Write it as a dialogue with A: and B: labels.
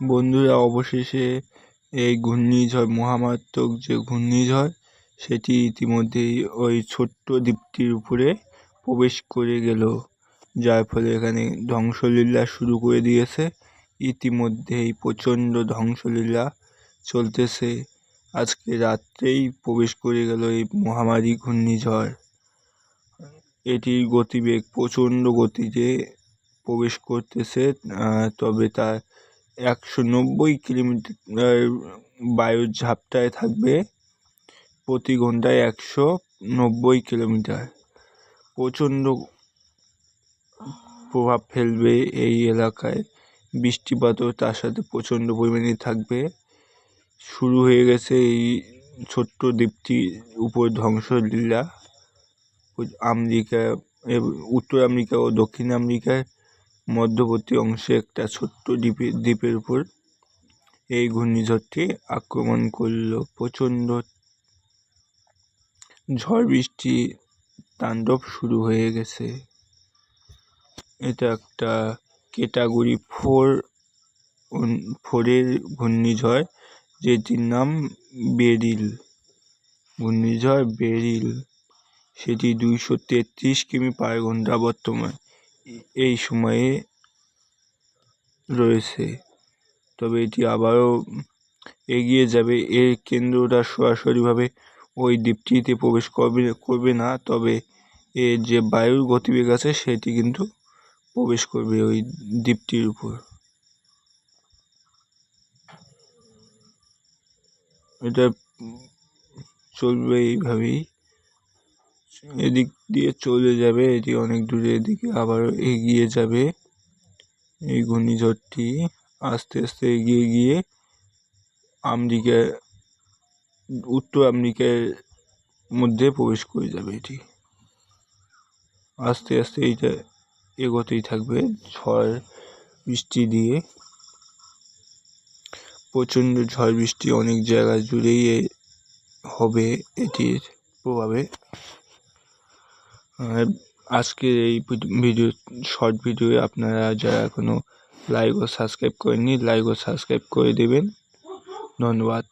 A: বন্ধুরা, অবশেষে এই ঘূর্ণিঝড় মহামারাত্মক যে ঘূর্ণিঝড়, সেটি ইতিমধ্যেই ওই ছোট্ট দ্বীপটির উপরে প্রবেশ করে গেল। যার ফলে এখানে ধ্বংসলীলা শুরু করে দিয়েছে। ইতিমধ্যেই প্রচণ্ড ধ্বংসলীলা চলতেছে। আজকে রাত্রেই প্রবেশ করে গেল এই মহামারী ঘূর্ণিঝড়। এটির গতিবেগ প্রচণ্ড গতিতে প্রবেশ করতেছে তবে তার একশো নব্বই কিলোমিটার বায়ুর ঝাপটায় থাকবে। প্রতি ঘন্টায় একশো নব্বই কিলোমিটার। প্রচণ্ড প্রভাব ফেলবে এই এলাকায়। বৃষ্টিপাতও তার সাথে প্রচণ্ড পরিমাণে থাকবে। শুরু হয়ে গেছে এই ছোট্ট দ্বীপটির উপর ধ্বংসলীলা। আমেরিকা, উত্তর আমেরিকা ও দক্ষিণ আমেরিকার মধ্যবর্তী অংশে একটা ছোট্ট দ্বীপে, দ্বীপের উপর এই ঘূর্ণিঝড়টি আক্রমণ করল। প্রচণ্ড ঝড় বৃষ্টি তাণ্ডব শুরু হয়ে গেছে। এটা একটা ক্যাটাগরি ফোর ফোরের ঘূর্ণিঝড়, যেটির নাম বেরিল। ঘূর্ণিঝড় বেরিল, সেটি দুইশো তেত্রিশ কিমি পার ঘণ্টা বর্তমান। এই সময়ে রয়েছে। তবে এটি আবারও এগিয়ে যাবে। এর কেন্দ্রটা সরাসরিভাবে ওই দ্বীপটিতে প্রবেশ করবে করবে না। তবে এর যে বায়ুর গতিবেগ আছে, সেটি কিন্তু প্রবেশ করবে ওই দ্বীপটির উপর। এটা চলবে এইভাবেই। এদিক দিয়ে চলে যাবে এটি অনেক দূরে, এদিকে আবার এগিয়ে যাবে। এই ঘূর্ণিঝড়টি আস্তে আস্তে এগিয়ে গিয়ে আমেরিকা উত্তর আমেরিকার মধ্যে প্রবেশ করে যাবে এটি। আস্তে আস্তে এইটা এগোতেই থাকবে, ঝড় বৃষ্টি দিয়ে। প্রচণ্ড ঝড় বৃষ্টি অনেক জায়গা জুড়েই হবে এটির প্রভাবে। আজকের এই ভিডিও, শর্ট ভিডিও আপনারা যারা এখনও লাইক ও সাবস্ক্রাইব করেননি, লাইক ও সাবস্ক্রাইব করে দেবেন। ধন্যবাদ।